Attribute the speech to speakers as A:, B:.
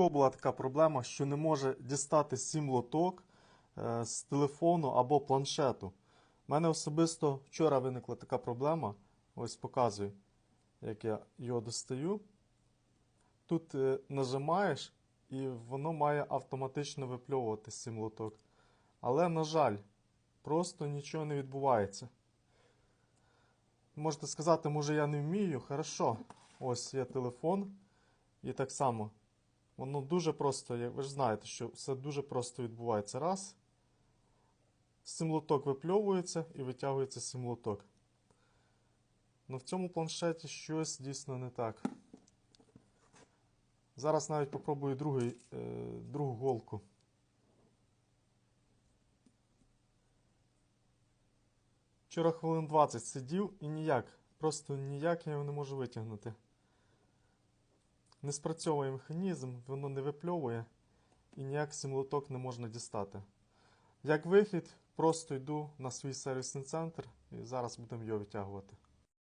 A: кого була така проблема, що не може дістати сім-лоток е, з телефону або планшету. У мене особисто вчора виникла така проблема. Ось показую, як я його достаю. Тут е, нажимаєш, і воно має автоматично випльовувати сім-лоток. Але, на жаль, просто нічого не відбувається. Можете сказати, може я не вмію. Хорошо. Ось є телефон. І так само. Воно дуже просто, ви ж знаєте, що все дуже просто відбувається. Раз. Сімлоток випльовується і витягується сімлоток. Ну в цьому планшеті щось дійсно не так. Зараз навіть попробую другий, е, другу голку. Вчора хвилин 20 сидів і ніяк. Просто ніяк я його не можу витягнути. Не спрацьовує механізм, воно не випльовує і ніяк сімлоток не можна дістати. Як вихід, просто йду на свій сервісний центр і зараз будемо його витягувати.